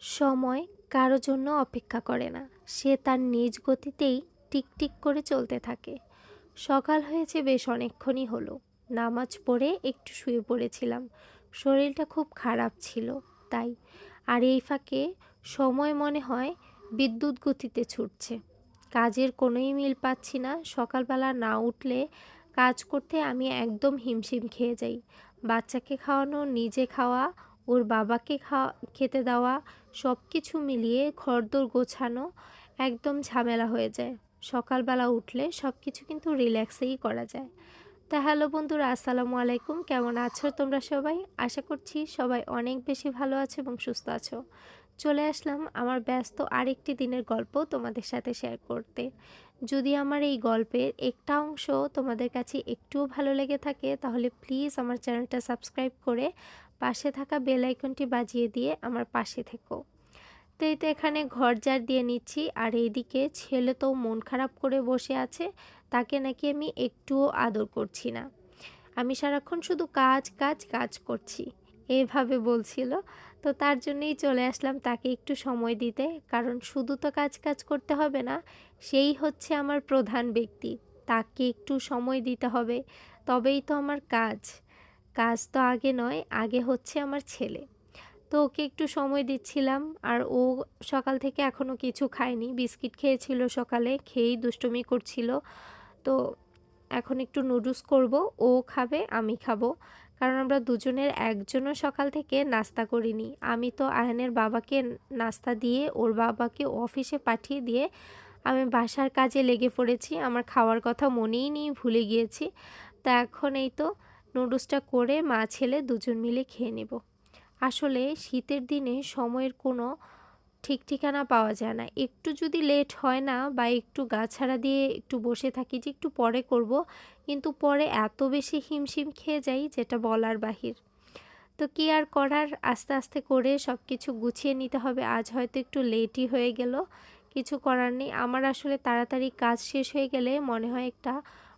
সময় কারও জন্য অপেক্ষা করে না। সে তার নিজ গতিতেই টিকটিক করে চলতে থাকে। সকাল হয়েছে বেশ অনেকক্ষণই হলো। নামাজ পড়ে একটু শুয়ে পড়েছিলাম। শরীরটা খুব খারাপ ছিল, তাই। আর এই ফাঁকে সময় মনে হয় বিদ্যুৎ গতিতে ছুটছে। কাজের কোনোই মিল পাচ্ছি না। সকালবেলা না উঠলে কাজ করতে আমি একদম হিমশিম খেয়ে যাই। বাচ্চাকে খাওয়ানো, নিজে খাওয়া, ওর বাবাকে খাওয়া, খেতে দেওয়া সব কিছু মিলিয়ে ঘরদোর গোছানো একদম ঝামেলা হয়ে যায়। সকালবেলা উঠলে সব কিছু কিন্তু রিল্যাক্সেই করা যায়। তা হ্যালো বন্ধুরা, আসসালামু আলাইকুম। কেমন আছো তোমরা সবাই? আশা করছি সবাই অনেক বেশি ভালো আছো এবং সুস্থ আছো। চলে আসলাম আমার ব্যস্ত আরেকটি দিনের গল্প তোমাদের সাথে শেয়ার করতে। যদি আমার এই গল্পের একটা অংশ তোমাদের কাছে একটুও ভালো লেগে থাকে, তাহলে প্লিজ আমার চ্যানেলটা সাবস্ক্রাইব করে পাশে থাকা বেল আইকনটি বাজিয়ে দিয়ে আমার পাশে থেকো। তো এই তো এখানে ঘর ঝাড় দিয়ে নিচ্ছি, আর এইদিকে ছেলে তো মন খারাপ করে বসে আছে, তাকে নাকি আমি একটুও আদর করছি না। আমি সারাক্ষণ শুধু কাজ কাজ কাজ করছি, এভাবে বলছিল। তো তার জন্যই চলে আসলাম তাকে একটু সময় দিতে। কারণ শুধু তো কাজ কাজ করতে হবে না, সেই হচ্ছে আমার প্রধান ব্যক্তি। তাকে একটু সময় দিতে হবে। তবেই তো আমার কাজ। কাজ তো আগে নয়, আগে হচ্ছে আমার ছেলে। তো ওকে একটু সময় দিচ্ছিলাম, আর ও সকাল থেকে এখনও কিছু খায়নি। বিস্কিট খেয়েছিল সকালে, খেয়েই দুষ্টুমি করছিল। তো এখন একটু নুডলস করব, ও খাবে, আমি খাব। কারণ আমরা দুজনের একজনও সকাল থেকে নাস্তা করিনি। আমি তো আয়নের বাবাকে নাস্তা দিয়ে, ওর বাবাকে অফিসে পাঠিয়ে দিয়ে আমি বাসার কাজে লেগে পড়েছি। আমার খাওয়ার কথা মনেই নিয়ে ভুলে গিয়েছি। তা এখন এই তো নুডলসটা করে মা ছেলে দুজন মিলে খেয়ে নেব। আসলে শীতের দিনে সময়ের কোনো ঠিক ঠিকানা পাওয়া যায় না। একটু যদি লেট হয় না বা একটু গাছাড়া দিয়ে একটু বসে থাকি যে একটু পরে করব, কিন্তু পরে এত বেশি হিমশিম খেয়ে যাই যেটা বলার বাহির। তো কি আর করার? আস্তে আস্তে করে সব কিছু গুছিয়ে নিতে হবে। আজ হয়তো একটু লেটই হয়ে গেল। কিছু করার নেই। আমার আসলে তাড়াতাড়ি কাজ শেষ হয়ে গেলে মনে হয় একটা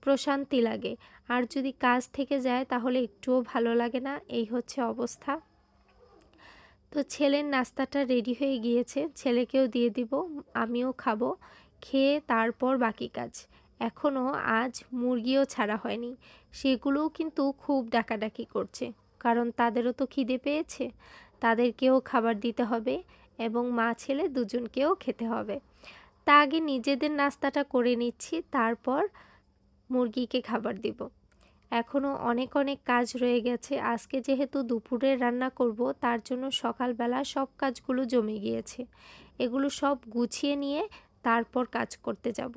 প্রশান্তি লাগে। আর যদি কাজ থেকে যায় তাহলে একটুও ভালো লাগে না। এই হচ্ছে অবস্থা। তো ছেলের নাস্তাটা রেডি হয়ে গিয়েছে। ছেলেকেও দিয়ে দিব, আমিও খাব। খেয়ে তারপর বাকি কাজ। এখনও আজ মুরগিও ছাড়া হয়নি। সেগুলোও কিন্তু খুব ডাকাডাকি করছে। কারণ তাদেরও তো খিদে পেয়েছে। তাদেরকেও খাবার দিতে হবে এবং মা ছেলে দুজনকেও খেতে হবে। তা আগে নিজেদের নাস্তাটা করে নিচ্ছি, তারপর মুরগিকে খাবার দিব। এখনও অনেক অনেক কাজ রয়ে গেছে। আজকে যেহেতু দুপুরে রান্না করব, তার জন্য সকালবেলা সব কাজগুলো জমে গিয়েছে। এগুলো সব গুছিয়ে নিয়ে তারপর কাজ করতে যাব।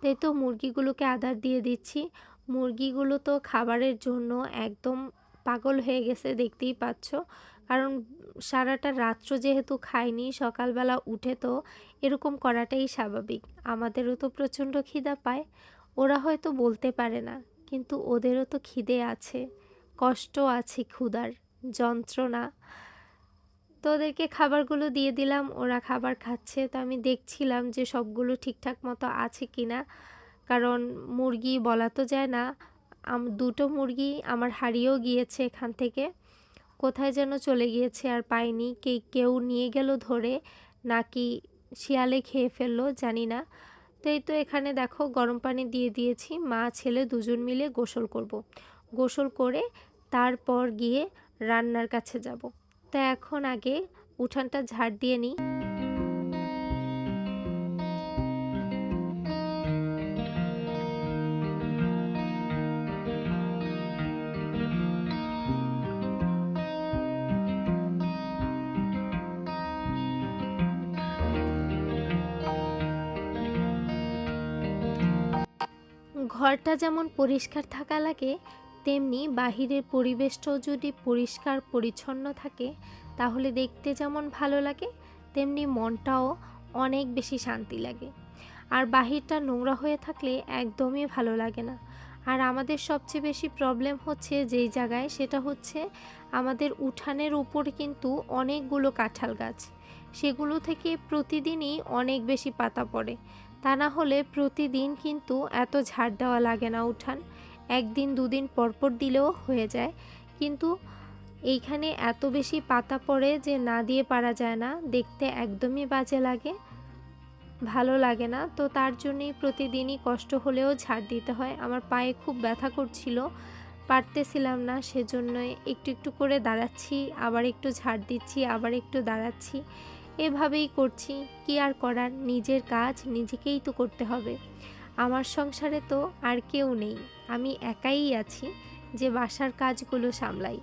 তাই তো মুরগিগুলোকে আদার দিয়ে দিচ্ছি। মুরগিগুলো তো খাবারের জন্য একদম পাগল হয়ে গেছে, দেখতেই পাচ্ছ। কারণ সারাটা রাত্র যেহেতু খায়নি সকালবেলা উঠে তো এরকম করাটাই স্বাভাবিক। আমাদেরও তো প্রচণ্ড খিদা পায়। ওরা হয়তো বলতে পারে না, কিন্তু ওদেরও তো খিদে আছে, কষ্ট আছে ক্ষুধার, যন্ত্রণা। তো ওদেরকে খাবারগুলো দিয়ে দিলাম, ওরা খাবার খাচ্ছে। তো আমি দেখছিলাম যে সবগুলো ঠিকঠাক মতো আছে কি না কারণ মুরগি বলা তো যায় না। দুটো মুরগি আমার হারিয়েও গিয়েছে এখান থেকে। কোথায় যেন চলে গিয়েছে আর পাইনি। কে, কেউ নিয়ে গেল ধরে, নাকি শিয়ালে খেয়ে ফেলল জানি না। তো এই তো এখানে দেখো গরম পানি দিয়ে দিয়েছি মা, ছেলে দুজন মিলে গোসল করব। গোসল করে তারপর গিয়ে রান্নার কাছে যাব। তা এখন আগে উঠানটা ঝাড় দিয়ে নিই ঘরটা যেমন পরিষ্কার থাকা লাগে, তেমনি বাহিরের পরিবেশটাও যদি পরিষ্কার, পরিচ্ছন্ন থাকে, তাহলে দেখতে যেমন ভালো লাগে, তেমনি মনটাও অনেক বেশি শান্তি লাগে। আর বাহিরটা নোংরা হয়ে থাকলে একদমই ভালো লাগে না। আর আমাদের সবচেয়ে বেশি প্রবলেম হচ্ছে যেই জায়গায়, সেটা হচ্ছে আমাদের উঠানের উপর কিন্তু অনেকগুলো কাঁঠাল গাছ। সেগুলো থেকে প্রতিদিনই অনেক বেশি পাতা পড়ে। তা না হলে প্রতিদিন কিন্তু এত ঝাড় দেওয়া লাগে না উঠান। একদিন দুদিন পরপর দিলেও হয়ে যায়। কিন্তু এইখানে এত বেশি পাতা পড়ে যে না দিয়ে পারা যায় না, দেখতে একদমই বাজে লাগে। ভালো লাগে না, তো তার জন্যই প্রতিদিনই কষ্ট হলেও ঝাড় দিতে হয়। আমার পায়ে খুব ব্যথা করছিল, পারতেছিলাম না সেজন্য একটু একটু করে দাঁড়াচ্ছি, আবার একটু ঝাড় দিচ্ছি, আবার একটু দাঁড়াচ্ছি। এভাবেই করছি, কি আর করার? নিজের কাজ নিজেকেই তো করতে হবে। আমার সংসারে তো আর কেউ নেই, আমি একাই আছি যে বাসার কাজগুলো সামলাই।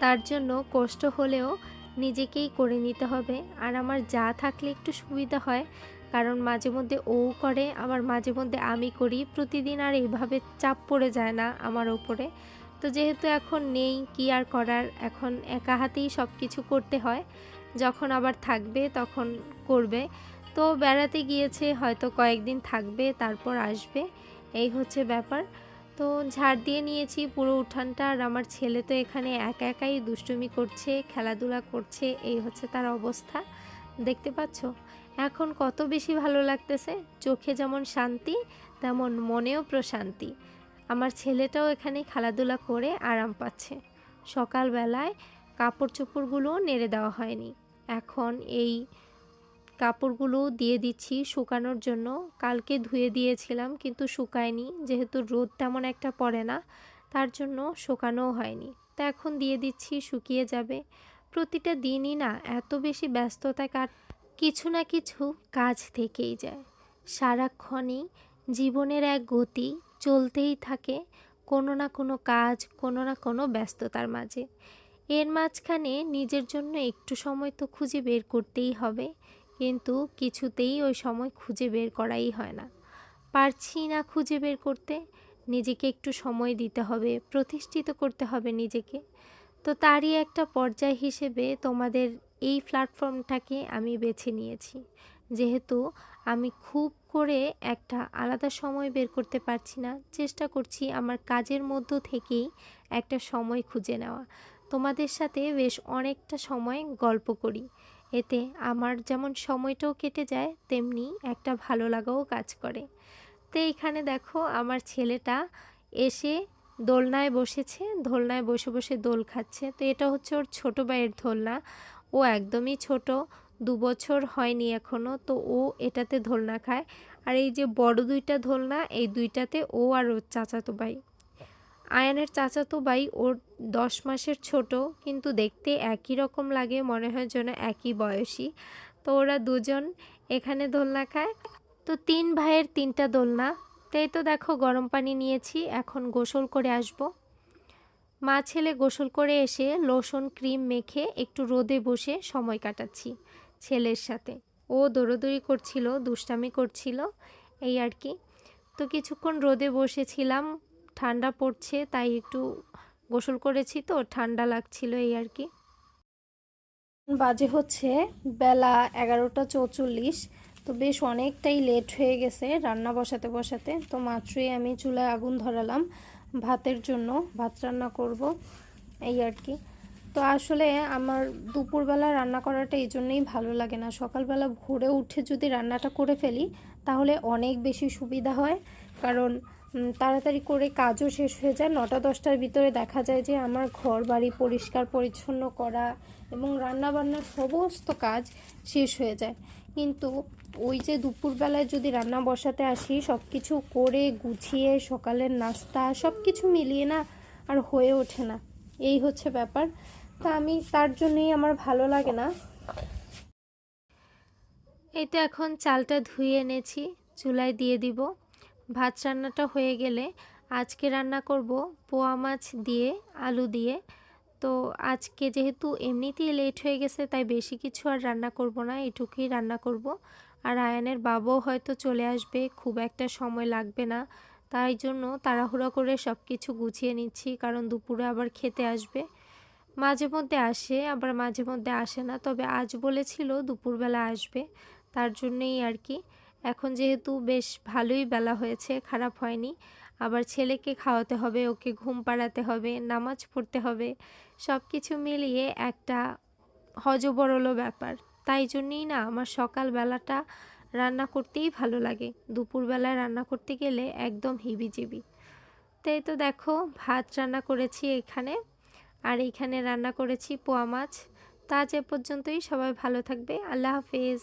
তার জন্য কষ্ট হলেও নিজেকেই করে নিতে হবে। আর আমার যা থাকলে একটু সুবিধা হয়, কারণ মাঝে মধ্যে ও করে, আবার মাঝে মধ্যে আমি করি। প্রতিদিন আর এভাবে চাপ পড়ে যায় না আমার ওপরে। তো যেহেতু এখন নেই, কি আর করার? এখন একা হাতেই সব কিছু করতে হয়। যখন আবার থাকবে তখন করবে। তো বেড়াতে গিয়েছে, হয়তো কয়েকদিন থাকবে, তারপর আসবে। এই হচ্ছে ব্যাপার। তো ঝাড় দিয়ে নিয়েছি পুরো উঠানটা আর আমার ছেলে তো এখানে একা একাই দুষ্টুমি করছে, খেলাধুলা করছে, এই হচ্ছে তার অবস্থা। দেখতে পাচ্ছ? এখন কত বেশি ভালো লাগতেছে। চোখে যেমন শান্তি, তেমন মনেও প্রশান্তি। আমার ছেলেটাও এখানে খেলাধুলা করে আরাম পাচ্ছে। সকালবেলায় কাপড় চোপড়গুলো নেড়ে দেওয়া হয়নি। এখন এই কাপড়গুলো দিয়ে দিচ্ছি শুকানোর জন্য। কালকে ধুয়ে দিয়েছিলাম কিন্তু শুকায়নি। যেহেতু রোদ তেমন একটা পড়ে না, তার জন্য শুকানোও হয়নি। তো এখন দিয়ে দিচ্ছি, শুকিয়ে যাবে। প্রতিটা দিনই না এত বেশি ব্যস্ততা কাট কিছু না কিছু কাজ থেকেই যায়। সারাক্ষণই জীবনের এক গতি চলতেই থাকে কোনো না কোনো কাজ, কোনো না কোনো ব্যস্ততার মাঝে। এর মাঝখানে নিজের জন্য একটু সময় তো খুঁজে বের করতেই হবে, কিন্তু কিছুতেই ওই সময় খুঁজে বের করাই হয় না। পারছি না খুঁজে বের করতে, নিজেকে একটু সময় দিতে হবে, প্রতিষ্ঠিত করতে হবে নিজেকে। তো তারই একটা পর্যায় হিসেবে তোমাদের এই প্ল্যাটফর্মটাকে আমি বেছে নিয়েছি। যেহেতু আমি খুব করে একটা আলাদা সময় বের করতে পারছি না। চেষ্টা করছি আমার কাজের মধ্য থেকেই একটা সময় খুঁজে নেওয়া। তোমাদের সাথে বেশ অনেকটা সময় গল্প করি। এতে আমার যেমন সময়টাও কেটে যায়, তেমনি একটা ভালো লাগাও কাজ করে। তো এইখানে দেখো আমার ছেলেটা এসে দোলনায় বসেছে, দোলনায় বসে বসে দোল খাচ্ছে। তো এটা হচ্ছে ওর ছোটো ভাইয়ের দোলনা। ও একদমই ছোট দু বছর হয়নি এখনও তো ও এটাতে দোলনা খায়। আর এই যে বড় দুইটা দোলনা এই দুইটাতে ও আর ওর চাচাতো ভাই। আয়ানের চাচাতো ভাই ওর দশ মাসের ছোট, কিন্তু দেখতে একই রকম লাগে, মনে হয় যেন একই বয়সী। তো ওরা দুজন এখানে দোলনা খায়। তো তিন ভাইয়ের তিনটা দোলনা তাই তো দেখো গরম পানি নিয়েছি, এখন গোসল করে আসব। মা ছেলে গোসল করে এসে, লোশন, ক্রিম মেখে একটু রোদে বসে সময় কাটাচ্ছি। ছেলের সাথে। ও দৌড়োদৌড়ি করছিল, দুষ্টামি করছিল, এই আর কি। তো কিছুক্ষণ রোদে বসেছিলাম, ঠান্ডা পড়ছে, তাই একটু গোসল করেছি তো, ঠান্ডা লাগছিল এই আর কি। বাজে হচ্ছে বেলা এগারোটা চৌচল্লিশ, তো বেশ অনেকটাই লেট হয়ে গেছে রান্না বসাতে বসাতে। তো মাত্রই আমি চুলায় আগুন ধরালাম, ভাতের জন্য ভাত রান্না করব, এই আর কি। তো আসলে আমার দুপুরবেলা রান্না করাটা এই জন্যেই ভালো লাগে না। সকালবেলা ভোরে উঠে যদি রান্নাটা করে ফেলি, তাহলে অনেক বেশি সুবিধা হয়। কারণ তাড়াতাড়ি করে কাজও শেষ হয়ে যায়। নটা, দশটার ভিতরে দেখা যায় যে আমার ঘর বাড়ি পরিষ্কার পরিচ্ছন্ন করা এবং রান্নাবান্নার সমস্ত কাজ শেষ হয়ে যায়। কিন্তু ওই যে দুপুরবেলায় যদি রান্না বসাতে আসি সব কিছু করে গুছিয়ে সকালের নাস্তা সব কিছু মিলিয়ে না আর হয়ে ওঠে না। এই হচ্ছে ব্যাপার। তা আমি তার জন্যই আমার ভালো লাগে না। এই তো এখন চালটা ধুয়ে এনেছি, চুলায় দিয়ে দিব। ভাত রান্নাটা হয়ে গেলে আজকে রান্না করব পোয়া মাছ দিয়ে, আলু দিয়ে। তো আজকে যেহেতু এমনিতেই লেট হয়ে গেছে, তাই বেশি কিছু আর রান্না করব না, এটুকুই রান্না করব। আর আয়ানের বাবাও হয়তো চলে আসবে, খুব একটা সময় লাগবে না। তাই জন্য তাড়াহুড়া করে সব কিছু গুছিয়ে নিচ্ছি, কারণ দুপুরে আবার খেতে আসবে। মাঝে মধ্যে আসে, আবার মাঝে মধ্যে আসে না। তবে আজ বলেছিল দুপুরবেলা আসবে, তার জন্যই আর কি। এখন যেহেতু বেশ ভালোই বেলা হয়েছে, খারাপ হয়নি। আবার ছেলেকে খাওয়াতে হবে, ওকে ঘুম পাড়াতে হবে, নামাজ পড়তে হবে। সব কিছু মিলিয়ে একটা হজবরলো ব্যাপার। তাই জন্যই না আমার সকালবেলাটা রান্না করতেই ভালো লাগে। দুপুরবেলায় রান্না করতে গেলে একদম হিবিজিবি। তো এই তো দেখো, ভাত রান্না করেছি এখানে। আর এইখানে রান্না করেছি পোয়া মাছ। তা আজ এ পর্যন্তই। সবাই ভালো থাকবে। আল্লাহ হাফিজ।